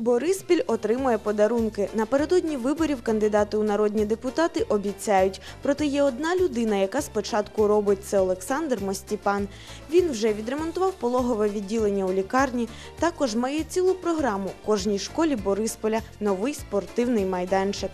Бориспіль отримує подарунки. Напередодні виборів кандидати у народні депутати обіцяють. Проте є одна людина, яка спочатку робить це Олександр Мостіпан. Він вже відремонтував пологове відділення у лікарні. Також має цілу програму кожній школі Борисполя новий спортивний майданчик.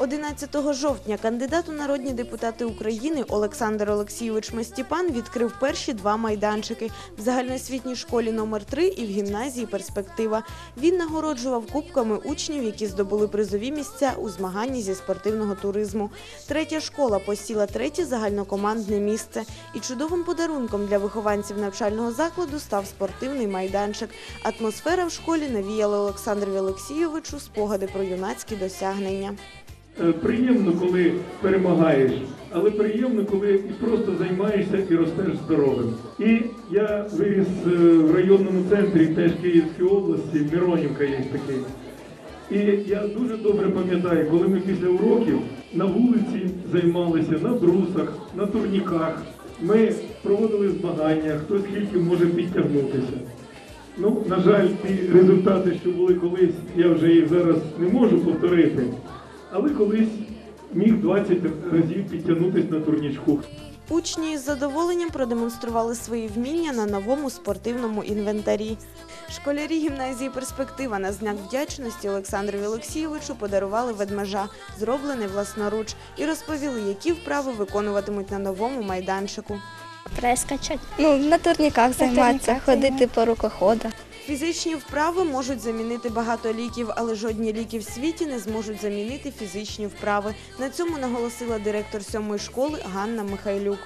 11 жовтня кандидат у народні депутати України Олександр Олексійович Мостіпан відкрив перші два майданчики в загальноосвітній школі номер 3 і в гімназії Перспектива. Він нагороджував кубками учнів, які здобули призові місця у змаганні зі спортивного туризму. Третя школа посіла третє загальнокомандне місце. І чудовим подарунком для вихованців навчального закладу став спортивний майданчик. Атмосфера в школі навіяла Олександру Олексійовичу спогади про юнацькі досягнення. Е, Приємно, коли перемагаєш, але приємно, коли і просто займаєшся і ростеш здоровим. І я виріс е, в районному центрі теж Київської області, Миронівка є такий. І я дуже добре пам'ятаю, коли ми після уроків на вулиці займалися на брусах, на турніках. Ми проводили змагання, хто скільки може підтягнутися. Ну, на жаль, ті результати, що були колись, я вже їх зараз не можу повторити, але колись міг 20 разів підтягнутися на турнічку. Учні із задоволенням продемонстрували свої вміння на новому спортивному інвентарі. Школярі гімназії Перспектива на знак вдячності Олександру Олексійовичу подарували ведмежа, зроблений власноруч, і розповіли, які вправи виконуватимуть на новому майданчику. Прескачати. Ну, на турніках займатися, ходити по рукоходах. Фізичні вправи можуть замінити багато ліків, але жодні ліки в світі не зможуть замінити фізичні вправи. На цьому наголосила директор сьомої школи Ганна Михайлюк.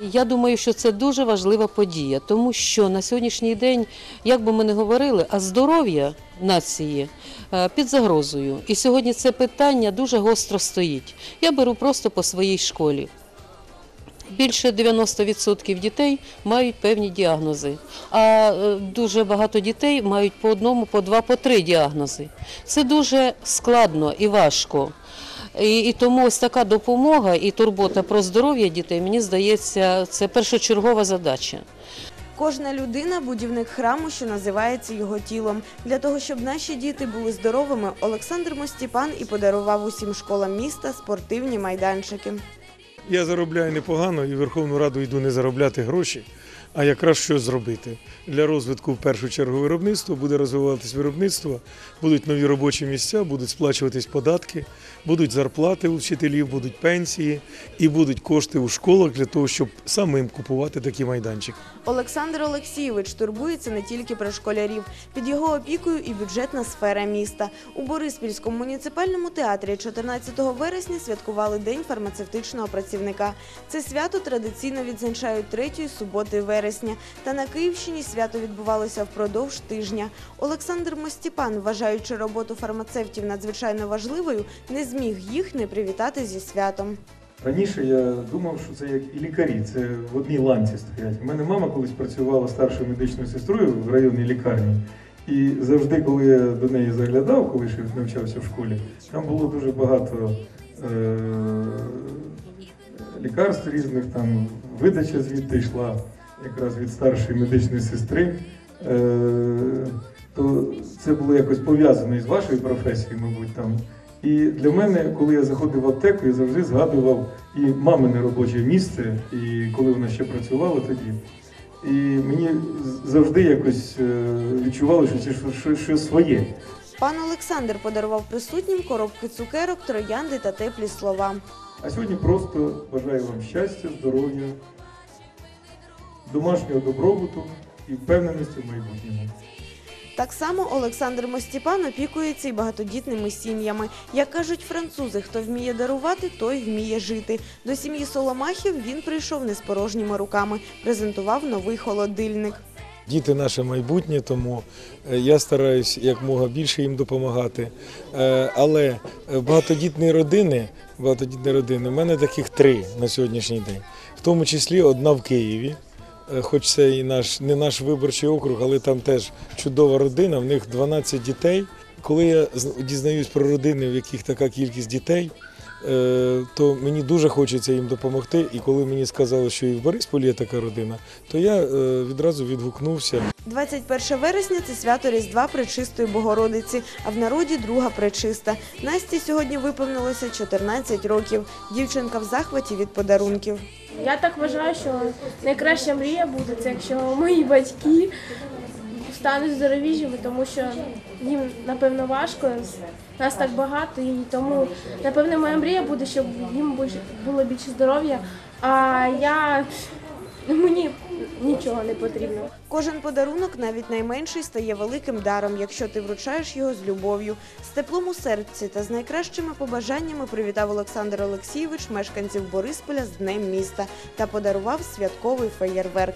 Я думаю, що це дуже важлива подія, тому що на сьогоднішній день, як би ми не говорили, а здоров'я нації е, під загрозою. І сьогодні це питання дуже гостро стоїть. Я беру просто по своїй школі. Більше 90% дітей мають певні діагнози, а е, дуже багато дітей мають по одному, по два, по три діагнози. Це дуже складно і важко. І, і тому ось така допомога і турбота про здоров'я дітей, мені здається, це першочергова задача. Кожна людина будівник храму, що називається його тілом. Для того, щоб наші діти були здоровими, Олександр Мостіпан і подарував усім школам міста спортивні майданчики. Я заробляю непогано і в Верховну Раду йду не заробляти гроші, а якраз щось зробити. Для розвитку в першу чергу виробництва буде розвиватись виробництво, будуть нові робочі місця, будуть сплачуватись податки, будуть зарплати у вчителів, будуть пенсії і будуть кошти у школах для того, щоб самим купувати такі майданчики. Олександр Олексійович турбується не тільки про школярів. Під його опікою і бюджетна сфера міста. У Бориспільському муніципальному театрі 14 вересня святкували День фармацевтичного працівника. Це свято традиційно відзначають третьої суботи вересня. Та на Київщині свято відбувалося впродовж тижня. Олександр Мостіпан, вважаючи роботу фармацевтів надзвичайно важливою, не зміг їх не привітати зі святом. Раніше я думав, що це як і лікарі, це в одній ланці стоять. У мене мама колись працювала старшою медичною сестрою в районній лікарні. І завжди, коли я до неї заглядав, коли ще навчався в школі, там було дуже багато е- лікарств різних, там видача звідти йшла якраз від старшої медичної сестри. Е- то це було якось пов'язано із вашою професією, мабуть, там. І для мене, коли я заходив в аптеку, я завжди згадував і мамине робоче місце, і коли вона ще працювала тоді. І мені завжди якось е, відчувалося, що це щось- щось своє. Пан Олександр подарував присутнім коробки цукерок, троянди та теплі слова. А сьогодні просто бажаю вам щастя, здоров'я, домашнього добробуту і впевненості в майбутньому. Так само Олександр Мостіпан опікується і багатодітними сім'ями. Як кажуть французи, хто вміє дарувати, той вміє жити. До сім'ї Соломахів він прийшов не з порожніми руками, презентував новий холодильник. Діти наше майбутнє, тому е, я стараюсь якмога більше їм допомагати. Е, Але багатодітні родини, багатодітні родини, в мене таких три на сьогоднішній день, в тому числі одна в Києві. Е, Хоч це і наш не наш виборчий округ, але там теж чудова родина. В них 12 дітей. Коли я дізнаюсь про родини, в яких така кількість дітей, то мені дуже хочеться їм допомогти. І коли мені сказали, що і в Борисполі є така родина, то я е, відразу відгукнувся. 21 вересня це свято Різдва Пречистої Богородиці, а в народі друга пречиста. Насті сьогодні виповнилося 14 років. Дівчинка в захваті від подарунків. Я так вважаю, що найкраща мрія буде, це якщо мої батьки стануть здоровішими, тому що їм напевно важко. Нас так багато, і тому напевно моя мрія буде, щоб їм було більше здоров'я. А я мені нічого не потрібно. Кожен подарунок, навіть найменший, стає великим даром, якщо ти вручаєш його з любов'ю. З теплом у серці та з найкращими побажаннями привітав Олександр Олексійович мешканців Борисполя з Днем міста та подарував святковий феєрверк.